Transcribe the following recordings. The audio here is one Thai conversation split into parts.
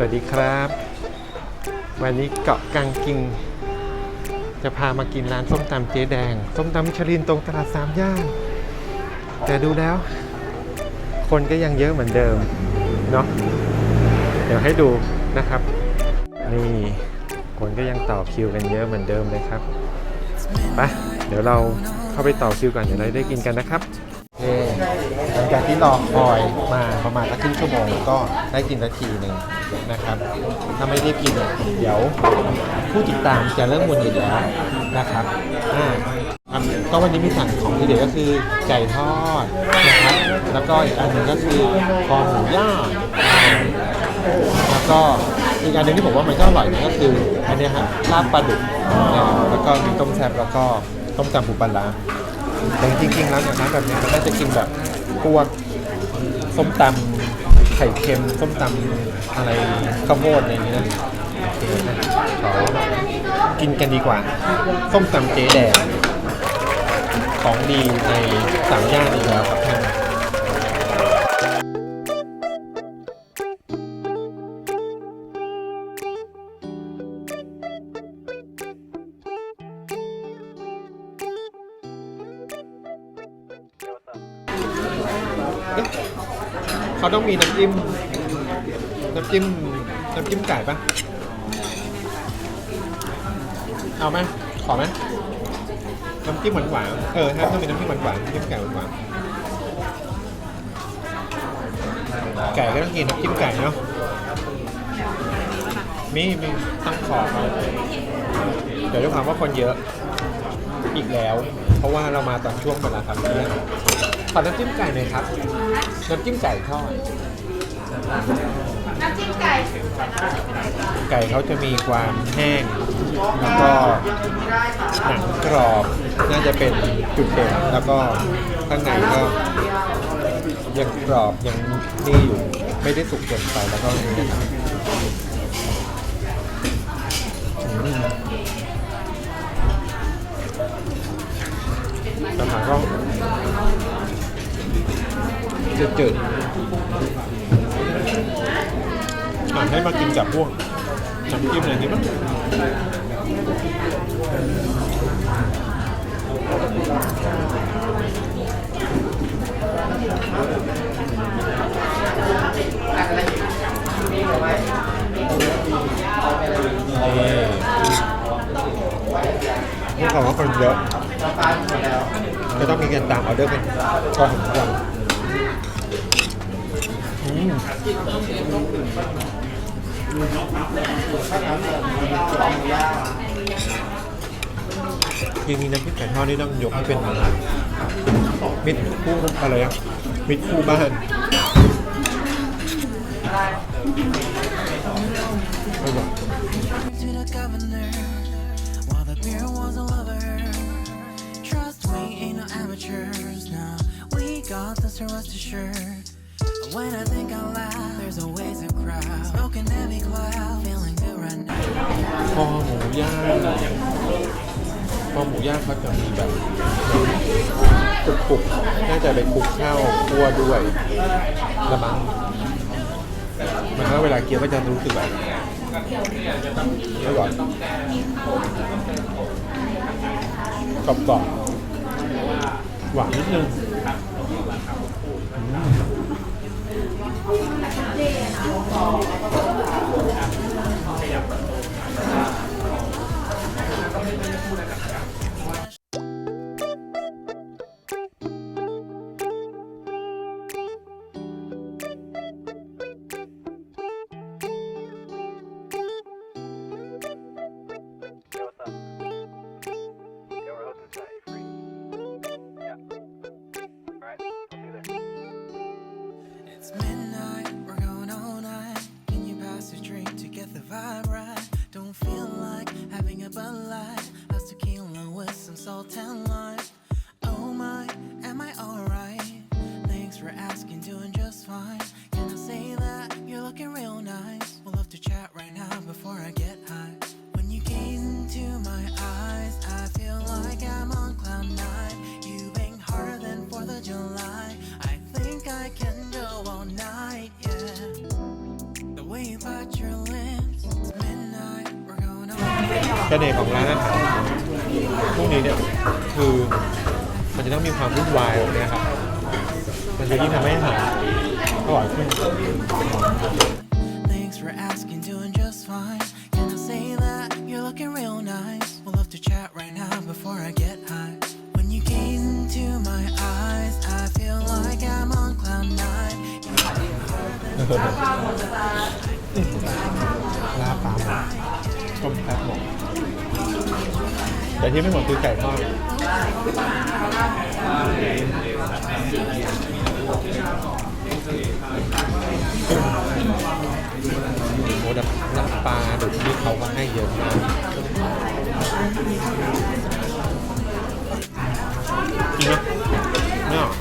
สวัสดีครับ วันนี้เกาะกังกิง จะพามากินร้านส้มตำเจ๊แดง ส้มตำมิชลินตรงตลาดสามย่าน แต่ดูแล้ว คนก็ยังเยอะเหมือนเดิม เนาะเดี๋ยวให้ดูนะครับ นี่คนก็ยังต่อคิวกันเยอะเหมือนเดิมเลยครับไปเดี๋ยวเราเข้าไปต่อคิวก่อนเดี๋ยวเราได้กินกันนะครับ หลังจากที่รอคอยมาประมาณสักครึ่งชั่วโมงก็ได้กินนาทีหนึ่งนะครับ ถ้าไม่ได้กินเดี๋ยวผู้ติดตามจะเริ่มวนอยู่แล้วนะครับอ่าก็วันนี้มีสั่งของที่เด็ดก็คือไก่ทอดนะครับ แล้วก็อีกอันหนึ่งก็คือคอหมูย่างแล้วก็อีกอันหนึ่งที่ผมว่ามันก็อร่อยนะก็คืออันนี้ยฮะลาบปลาดุกแล้วก็มีต้มแซ่บแล้วก็ต้มตำปูปลาร้า แต่จริงๆแล้วเนี่ยร้นแบบนี้มันน่าจะกินแบบพวกส้มตำไข่เค็มส้มตำอะไรข้าวโพดอะไรอย่างเงี้ยนะโอเคนะขอกินกันดีกว่า ส้มตำเจ๊แดงของดีในสามย่านอีกแล้วครับท่าน อ๊ะเขาต้องมีน้ำจิ้มน้ำจิ้มน้ำจิ้มไก่ปะเอาไหมขอไหมน้ำจิ้มหวานๆเออถ้าต้องมีน้ำจิ้มหวานๆน้ำจิ้มไก่หวานๆไก่ก็ต้องกินน้ำจิ้มไก่เนาะมีมีต้องขอเขาเดี๋ยวด้วยความว่าคนเยอะอีกแล้ว เพราะว่าเรามาตอนช่วงเวลาทำเที่ยง ขอน้ำจิ้มไก่หน่อยครับ น้ำจิ้มไก่ทอด น้ำจิ้มไก่ไก่เขาจะมีความแห้ง แล้วก็หนังกรอบ น่าจะเป็นจุดเด่น แล้วก็ข้างในก็ยังกรอบยังนี่อยู่ ไม่ได้สุกเกินไปแล้วก็นี่นะครับอืมแต่ถามก็ จืดๆอะให้มากินกับพวกน้ำจิ้มอะไรนี้มั้งนี่นี่เขาว่าคนเยอะก็ต้องมีกันตามออเดอร์กันพอสมควร อืมทีนี้น้ำพริกไก่ทอดนี่ต้องยกให้เป็นมิตรคู่อะไรอะมิตรคู่บ้านอร่อย to the governor while the beer was a lover. Trust we ain't no amateurs now. We got this to rest assured. When I think out loud, there's always a crowd. Smoking heavy cloud, feeling good right now. คอหมูย่างคอหมูย่างเขาจะมีแบบกรุบๆน่าจะไปคลุกข้าวคั่วด้วยละมั้งมันก็เวลาเคี้ยวก็จะรู้สึกแบบอร่อยกรอบๆหวานนิดนึง เลยค่ะ เสน่ห์ของร้านอาหารพวกนี้เนี่ยคือมันจะต้องมีความวุ่นวายแบบเนี้ยครับ มันจะยิ่งทำให้อาหารอร่อยขึ้น Thanks for asking, doing just fine. Can I say that you're looking real nice? We'll love to chat right now before I get high. When you gaze into my eyes, I feel like I'm on cloud nine. You make me harder than ลาบปลาหมกต้มแป๊บหมก แต่ที่ไม่หมดคือไก่ทอดโอ้ดับน้ำปลาดุกที่เขาก็ให้เยอะมากจริงไหมไม่ออก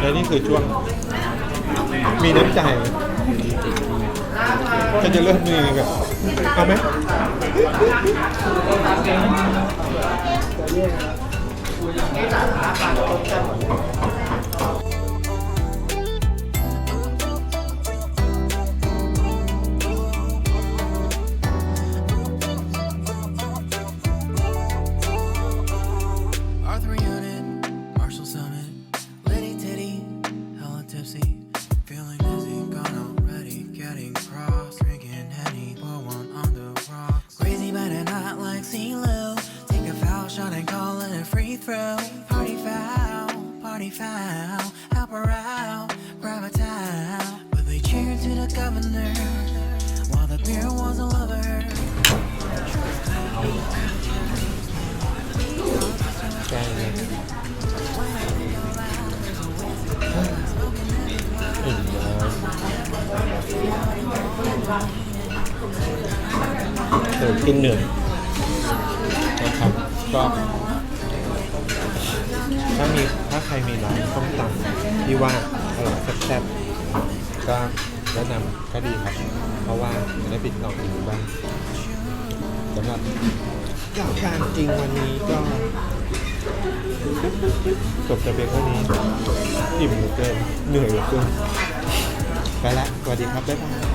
แล้วนี่คือช่วง มีน้ำใจก็จะเริ่มมีแบบ เอาไหม it a free throw. Party foul, party foul, help her out, grab a towel. But they cheered to the governor, while the beer was a lover. ใช่เลยอิ่มแล้วเดี๋ยวกินเหนื่อยนะครับ ก็ ถ้ามีถ้าใครมีร้านส้มตำที่ว่าอร่อยแซ่บๆก็แนะนำก็ดีครับ เพราะว่าจะได้ปิดกล่องอีกบ้างสำหรับการจริงวันนี้ก็จบแต่เพียงเท่านี้อิ่มเหลือเกินเหนื่อยเหลือเกินไปละสวัสดีครับ บ๊ายบาย